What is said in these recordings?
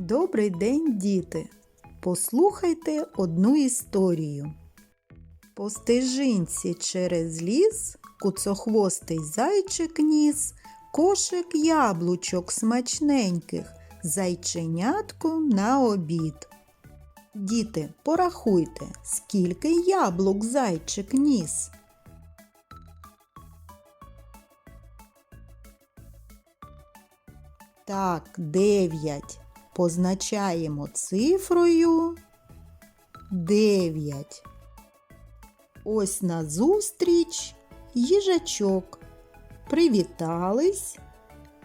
Добрий день, діти! Послухайте одну історію. По стежинці через ліс куцохвостий зайчик ніс кошик яблучок смачненьких, зайченятку на обід. Діти, порахуйте, скільки яблук зайчик ніс. Так, дев'ять. Позначаємо цифрою дев'ять. Ось назустріч їжачок. Привітались,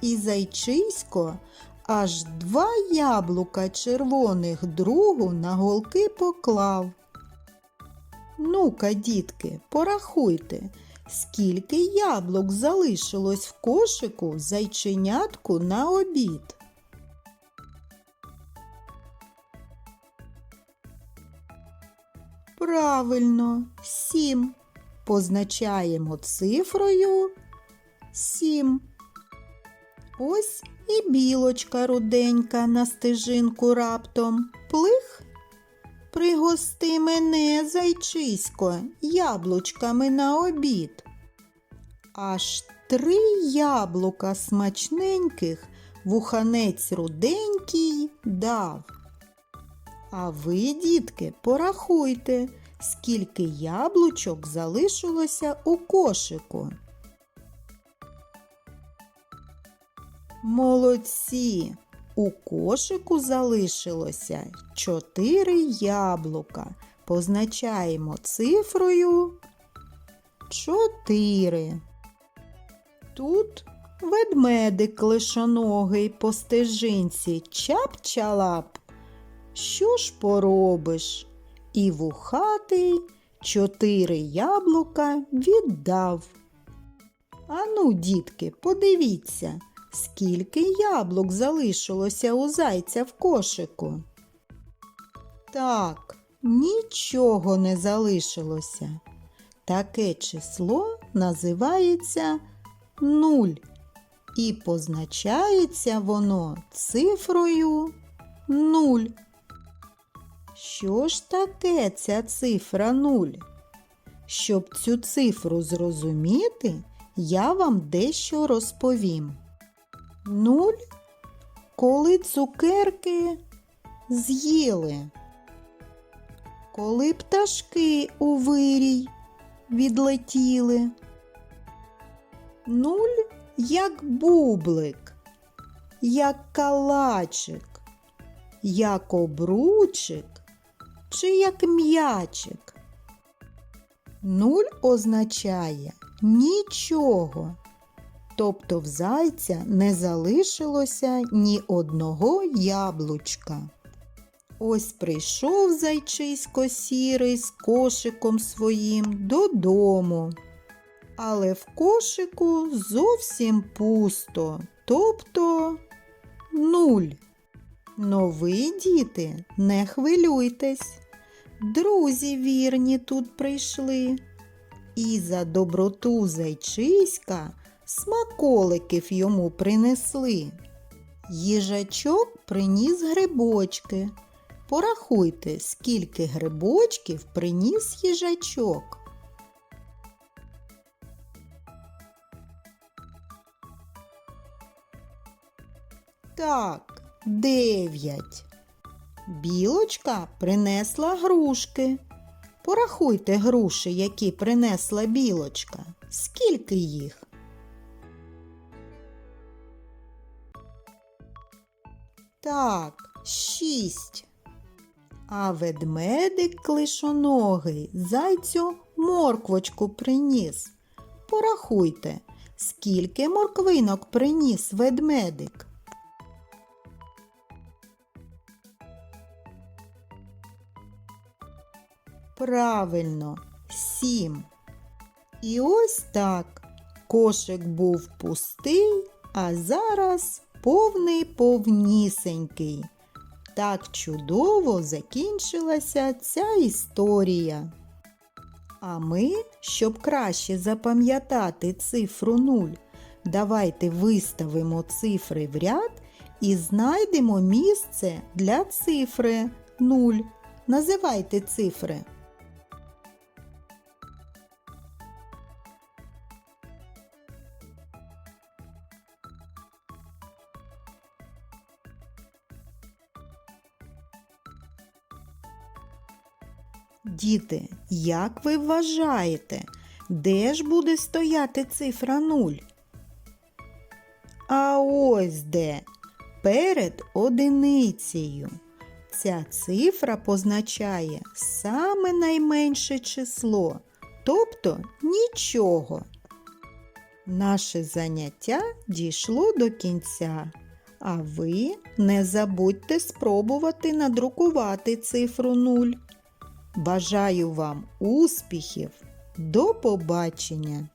і зайчисько аж два яблука червоних другу на голки поклав. Ну-ка, дітки, порахуйте, скільки яблук залишилось в кошику зайченятку на обід. Правильно, сім. Позначаємо цифрою сім. Ось і білочка руденька на стежинку раптом. Плих. Пригости мене, зайчисько, яблучками на обід. Аж три яблука смачненьких вуханець руденький дав. А ви, дітки, порахуйте, скільки яблучок залишилося у кошику. Молодці! У кошику залишилося чотири яблука. Позначаємо цифрою чотири. Тут ведмедик лишоногий по стежинці чап-чалап. Що ж поробиш? І вухатий чотири яблука віддав. Ану, дітки, подивіться, скільки яблук залишилося у зайця в кошику. Так, нічого не залишилося. Таке число називається нуль. І позначається воно цифрою нуль. Що ж таке ця цифра нуль? Щоб цю цифру зрозуміти, я вам дещо розповім. Нуль, коли цукерки з'їли, коли пташки у вирій відлетіли. Нуль як бублик, як калачик, як обручик чи як м'ячик. Нуль означає нічого. Тобто в зайця не залишилося ні одного яблучка. Ось прийшов зайчисько сірий з кошиком своїм додому. Але в кошику зовсім пусто, тобто нуль. Но ви, діти, не хвилюйтесь. Друзі вірні тут прийшли. І за доброту зайчиська смаколиків йому принесли. Їжачок приніс грибочки. Порахуйте, скільки грибочків приніс їжачок. Так, дев'ять. Білочка принесла грушки. Порахуйте груші, які принесла білочка. Скільки їх? Так, шість. А ведмедик клишоногий зайцю морквочку приніс. Порахуйте, скільки морквинок приніс ведмедик. Правильно, сім. І ось так. Кошик був пустий, а зараз повний повнісенький. Так чудово закінчилася ця історія. А ми, щоб краще запам'ятати цифру 0, давайте виставимо цифри в ряд і знайдемо місце для цифри 0. Називайте цифри. Діти, як ви вважаєте, де ж буде стояти цифра 0? А ось де перед одиницею. Ця цифра позначає саме найменше число, тобто нічого. Наше заняття дійшло до кінця, а ви не забудьте спробувати надрукувати цифру 0. Бажаю вам успіхів! До побачення!